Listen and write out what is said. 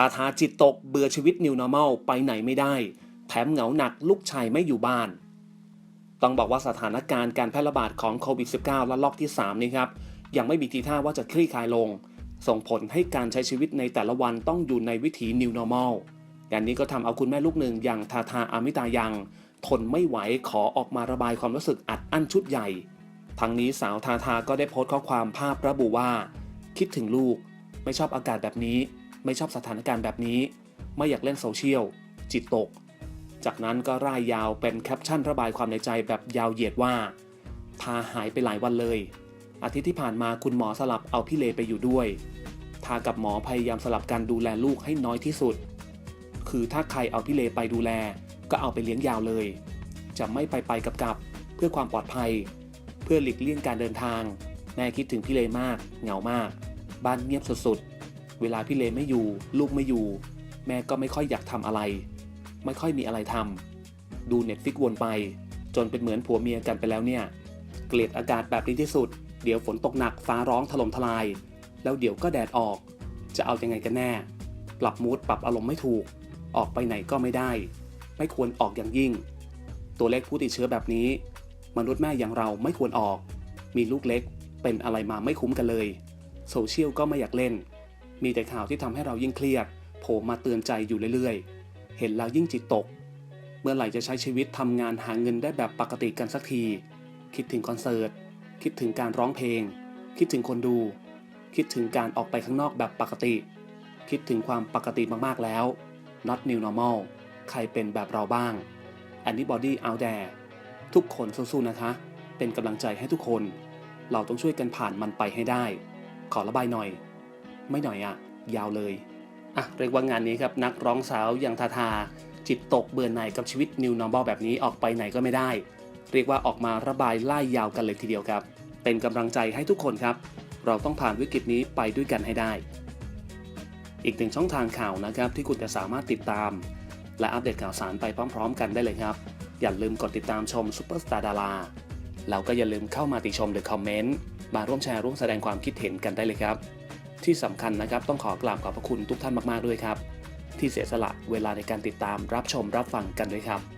ทาทาจิตตกเบื่อชีวิต New Normal ไปไหนไม่ได้ แถมเหงาหนักลูกชายไม่อยู่บ้าน ต้องบอกว่าสถานการณ์การแพร่ระบาดของโควิด -19 และล็อกที่ 3 นี้ครับ ยังไม่มีทีท่าว่าจะคลี่คลายลง ส่งผลให้การใช้ชีวิตในแต่ละวันต้องอยู่ในวิถี New Normal งานนี้ก็ทำเอาคุณแม่ลูกหนึ่งอย่างทาทาอามิตายังทนไม่ไหวขอออกมาระบายความรู้สึกอัดอั้นชุดใหญ่ ทั้งนี้สาวทาทาก็ได้โพสต์ข้อความภาพระบุว่า คิดถึงลูก ไม่ชอบอากาศแบบนี้ ไม่ชอบสถานการณ์แบบนี้ ไม่อยากเล่นโซเชียล จิตตก จากนั้นก็ร่ายยาวเป็นแคปชั่นระบายความในใจแบบยาวเหยียดว่า พาหายไปหลายวันเลย อาทิตย์ที่ผ่านมาคุณหมอสลับเอาพี่เลไปอยู่ด้วย ทากับหมอพยายามสลับการดูแลลูกให้น้อยที่สุด คือถ้าใครเอาพี่เลไปดูแล ก็เอาไปเลี้ยงยาวเลย จะไม่ไปไปกับกับเพื่อความปลอดภัย เพื่อหลีกเลี่ยงการเดินทาง แม่คิดถึงพี่เลมาก เหงามาก บ้านเงียบสุดๆ เวลาพี่เลไม่อยู่ ลูกไม่อยู่ แม่ก็ไม่ค่อยอยากทำอะไร ไม่ค่อยมีอะไรทำดูเน็ตฟิกวนไป จนเป็นเหมือนผัวเมียกันไปแล้วเนี่ย เกลียดอากาศแบบนี้ที่สุด เดี๋ยวฝนตกหนักฟ้าร้องถล่มทลาย แล้วเดี๋ยวก็แดดออก จะเอายังไงกันแน่ ปรับมูดปรับอารมณ์ไม่ถูก ออกไปไหนก็ไม่ได้ ไม่ควรออกอย่างยิ่ง ตัวเลขผู้ติดเชื้อแบบนี้ มนุษย์แม่อย่างเราไม่ควรออก มีลูกเล็กเป็นอะไรมาไม่คุ้มกันเลย โซเชียลก็ไม่อยากเล่น มีแต่ข่าวที่ทำให้เรายิ่งเครียดโผล่มาเตือนใจอยู่เรื่อยๆ เห็นแล้วยิ่งจิตตก เมื่อไหร่จะใช้ชีวิตทำงานหาเงินได้แบบปกติกันสักที คิดถึงคอนเสิร์ต คิดถึงการร้องเพลง คิดถึงคนดู คิดถึงการออกไปข้างนอกแบบปกติ คิดถึงความปกติมากๆแล้ว not new normal ใครเป็นแบบเราบ้าง anybody out there ทุกคนสู้ๆนะคะ เป็นกำลังใจให้ทุกคน เราต้องช่วยกันผ่านมันไปให้ได้ ขอระบายหน่อย ไม่หน่อยอะยาวเลยอะเรียกว่างานนี้ครับนักร้องสาวอย่างทาทา จิตตกเบื่อหน่ายกับชีวิต New Normal แบบนี้ออกไปไหนก็ไม่ได้ เรียกว่าออกมาระบายไล่ยาวกันเลยทีเดียวครับ เป็นกำลังใจให้ทุกคนครับ เราต้องผ่านวิกฤตนี้ไปด้วยกันให้ได้ อีกหนึ่งช่องทางข่าวนะครับที่คุณจะสามารถติดตาม และอัปเดตข่าวสารไปพร้อม ๆ กันได้เลยครับ อย่าลืมกดติดตามชมซูเปอร์สตาร์ดาราแล้วก็อย่าลืมเข้ามาติชมหรือคอมเมนต์มาร่วมแชร์ร่วมแสดงความคิดเห็นกันได้เลยครับ ที่สำคัญนะครับ ต้องขอกราบขอบพระคุณทุกท่านมาก ๆ ด้วยครับ ที่เสียสละเวลาในการติดตามรับชมรับฟังกันด้วยครับ